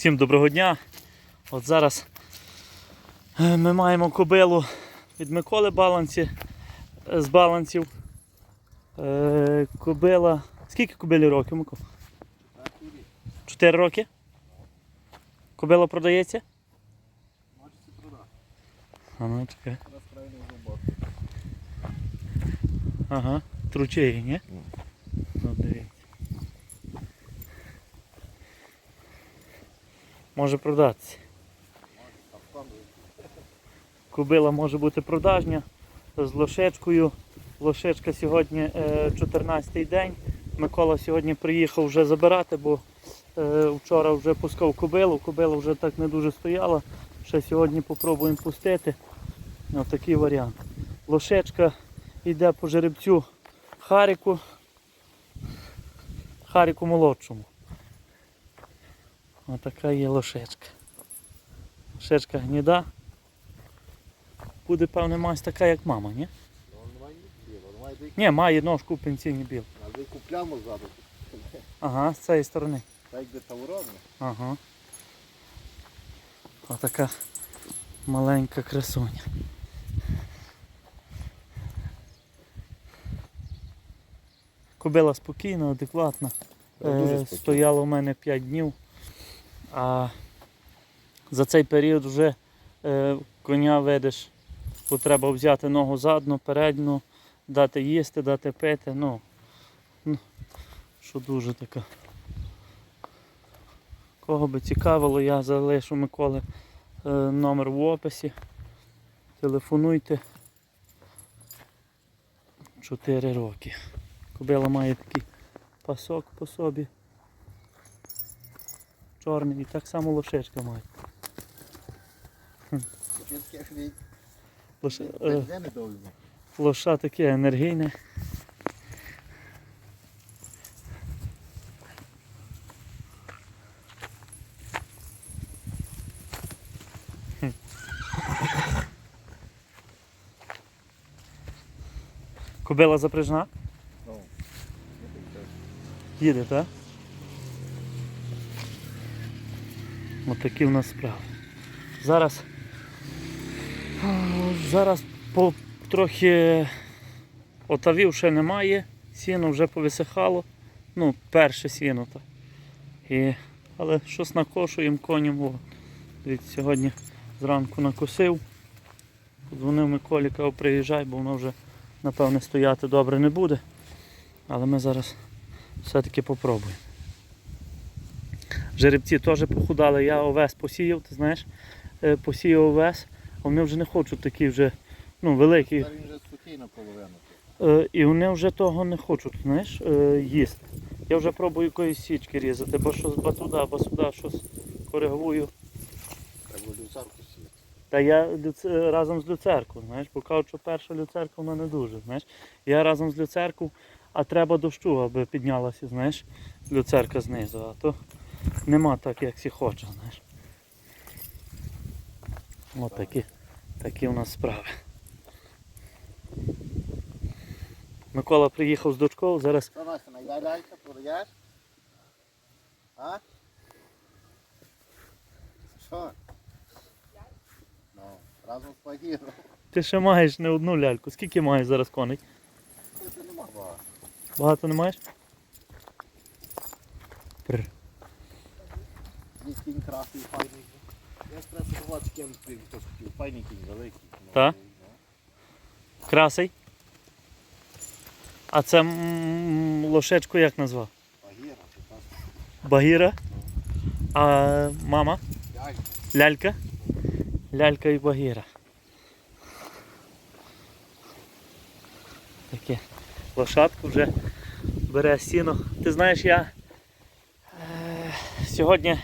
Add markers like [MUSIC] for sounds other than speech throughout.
Всім доброго дня. От зараз е, ми маємо кобилу від Миколи Балансі, е, з балансів. Е, Кобила. Скільки кобилі років, Микола? Чотири роки? Кобила продається? А ну чекай. Ага. Тручеї, ні? Ну, дивіться. Може продатися. Кобила може бути продажня з лошечкою. Лошечка сьогодні е, 14-й день. Микола сьогодні приїхав вже забирати, бо е, вчора вже пускав кобилу. Кобила вже так не дуже стояла. Ще сьогодні попробуємо пустити. Ось такий варіант. Лошечка йде по жеребцю Харіку. Харіку молодшому. Ось така є лошечка. Лошечка гніда. Буде, певне, мась така, як мама, ні? Ні має ножку пенсійний біл. а де куплямо ззаду. Ага, з цієї сторони. Так де тавровне. Ага. Отака маленька красуня. Кобила спокійна, адекватна. Е, Стояла у мене 5 днів. А за цей період вже е, коня ведеш, бо треба взяти ногу задну, передню, дати їсти, дати пити. Ну, ну, що дуже така. Кого би цікавило, я залишу Миколи е, номер в описі. Телефонуйте. 4 роки. Кобила має такий пасок по собі. Чорний і так само лошечка має. Лоша, е, лоша таке енергійне. Кобила запряжна? Ну, Їде, так? Ось такі в нас справи. Зараз. Зараз по трохи отавів ще немає. Сіно вже повисихало. Ну, перше сіно так. І, але щось накошуємо коням. О. Дивіться, сьогодні зранку накосив. Подзвонив Миколі, казав, приїжджай, бо воно вже напевне стояти добре не буде. Але ми зараз все-таки попробуємо. Жеребці теж похудали, я овес посіяв, ти знаєш, Е, посіяв овес, а вони вже не хочуть такі вже ну, великі. Він вже сухий наполовину. Е, І вони вже того не хочуть, знаєш, е, їсти. Я вже пробую якоїсь січки різати, бо щось ба туди, або сюди, щось коригую. Сіяти. Та я люц- разом з люцеркою, знаєш, бо кажуть, що перша люцерка вона не дуже. знаєш. Я разом з люцеркою, а треба дощу, аби піднялася, знаєш, люцерка знизу, а то нема так, як всі хоче, знаєш. От такі, такі у нас справи. Микола приїхав з дочкою, зараз Що? А? Ну, разом з пагіром. ти ще маєш не одну ляльку. Скільки маєш зараз коней? Багато. Багато не маєш? Пр. Кінь красний, файний. Я стресу побачив, ким ти хтось хотів. Файний кінь, великий. Та? ну. Красий. А це лошечку як назвав? Пагіра, це. Багіра. А мама? Лялька. Лялька? Лялька і Багіра. Таке. Лошадку вже бере сіно. Ти знаєш, я е, сьогодні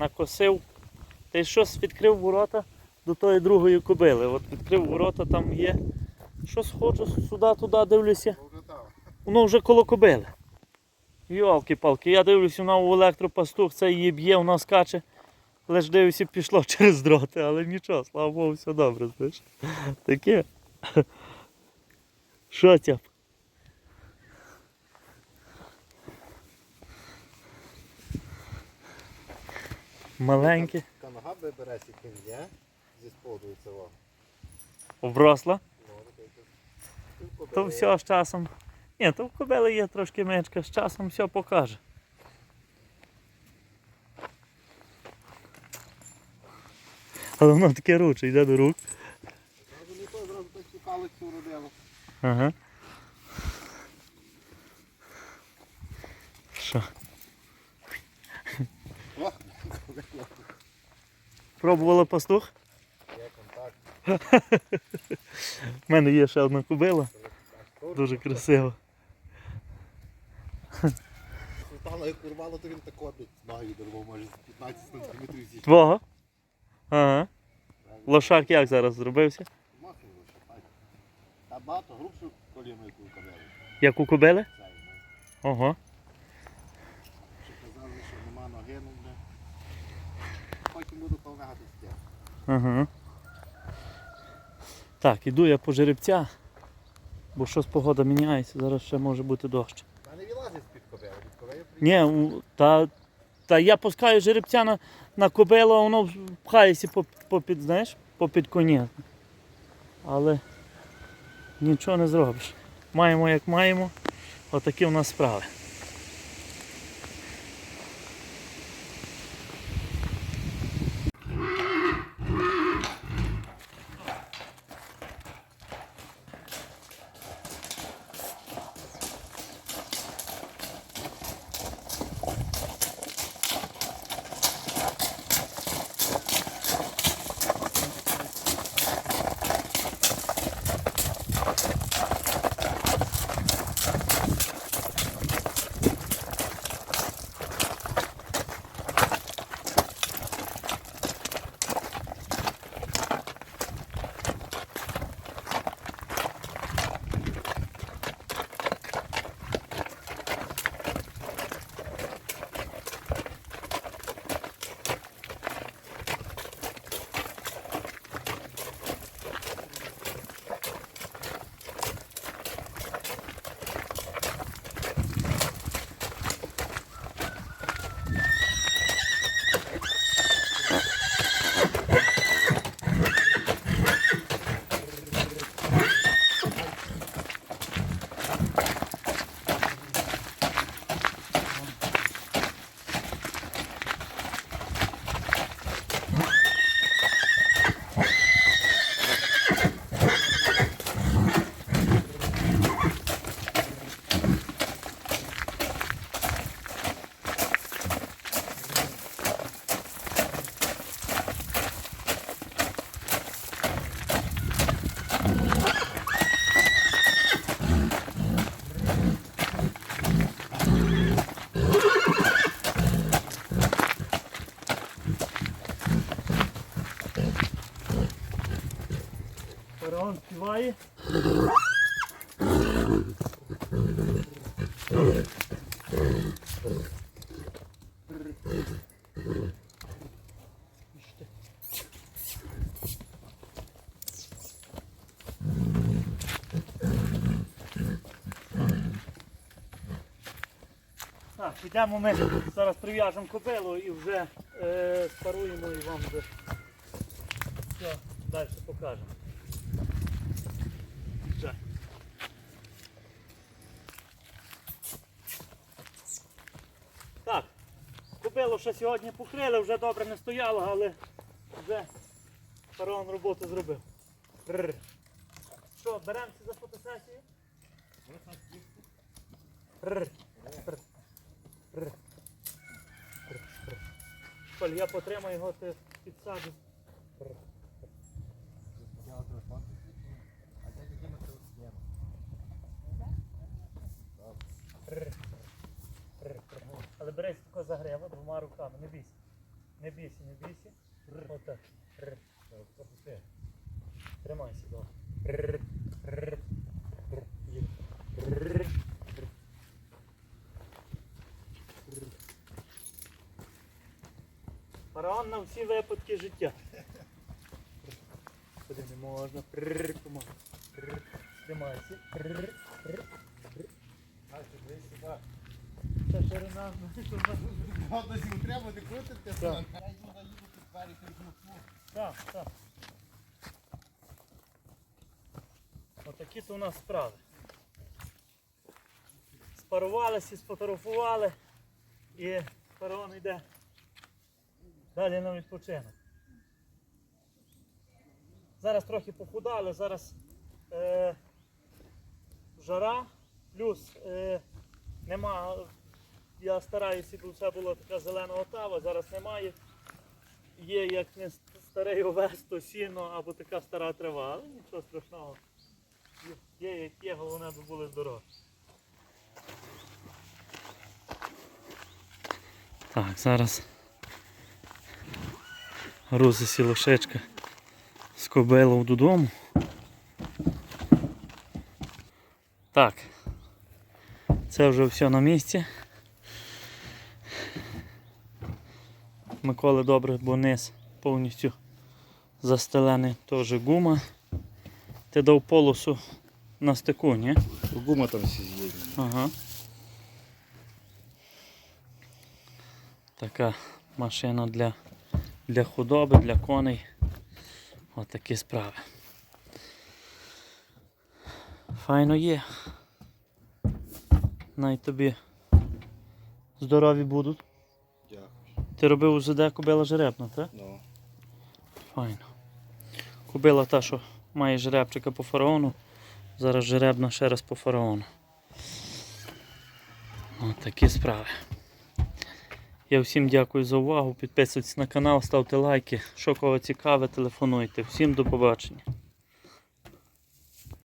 накосив. Та й щось відкрив ворота до тої другої кобили. От відкрив ворота, там є. Щось хочу сюди-туди дивлюся. Воно вже коло кобили. Йолки-палки, я дивлюся, вона у електропастух, це її б'є, вона скаче. Лиш дивлюся, пішло [LAUGHS] через дроти, але нічого, слава Богу, все добре, знаєш. Таке. [LAUGHS] Що тяп? Нога би береш, яким є, зі споду цього. Обросла. Ну, то все з часом. Ні, то в кобили є трошки меншка, з часом все покаже. Але воно таке руче, йде до рук. Зразу не то, зразу так цукалицю родило. Ага. Що? О, Пробувала пастух? Є контакт. У мене є ще одна кобила, дуже красива. Султана як урвало, то він так обід відірвав, може 15 сантиметрів зі Твого? Ага. Лошак як зараз зробився? Махнув лише, так. Та багато грубшу коліно, яку кобили. Як у кобили? Ого. Що казали, що нема ноги, ну не. Потім буду повнягати стіг. Ага. Так, іду я по жеребця, бо щось погода міняється, зараз ще може бути дощ. Та не вилазить з-під кобили, від кобили Ні, у- та, та я пускаю жеребця на, на кобилу, а воно пхається по, по знаєш, по під коні. Але нічого не зробиш. Маємо як маємо. Отакі у нас справи. Так, підемо ми зараз прив'яжемо кобилу і вже е, спаруємо і вам вже все далі покажемо. Жаль. Так, кобилу ще сьогодні покрили, вже добре не стояло, але вже фараон роботу зробив. Рр. Що, беремося за фотосесію? Рр. Коль, я потримаю його, ти. Рр. Але берись тако за грива двома руками, не бійся. Не бійся, не бійся. Отак. Тримайся, добре. Фараон на всі випадки життя. Куди не можна. Тримайся. Прррр. Ширина. Одно зі треба не крутити. Я йду Так, так. Отакі то у нас справи. Спарувалися, сфотографували і фараон йде далі на відпочинок. Зараз трохи похудали, зараз е, жара, плюс е, нема. Я стараюся, бо все було така зелена отава, зараз немає. Є як не старий овес, то сіно або така стара трава, але нічого страшного. Є, як є, головне, аби були здорові. Так, зараз грузи сілошечка з кобилом додому. Так, це вже все на місці. Миколи добре, бо низ повністю застелений теж гума. Ти дав полосу на стику, ні? Гума там всі з'їдені. Ага. Така машина для, для худоби, для коней. Отакі справи. Файно є. Най тобі здорові будуть. Дякую. Ти робив УЗД кобила жеребна, так? Ну. Файно. Кобила та, що має жеребчика по фараону. Зараз жеребна ще раз по фараону. От такі справи. Я всім дякую за увагу. Підписуйтесь на канал, ставте лайки. Що кого цікаве, телефонуйте. Всім до побачення.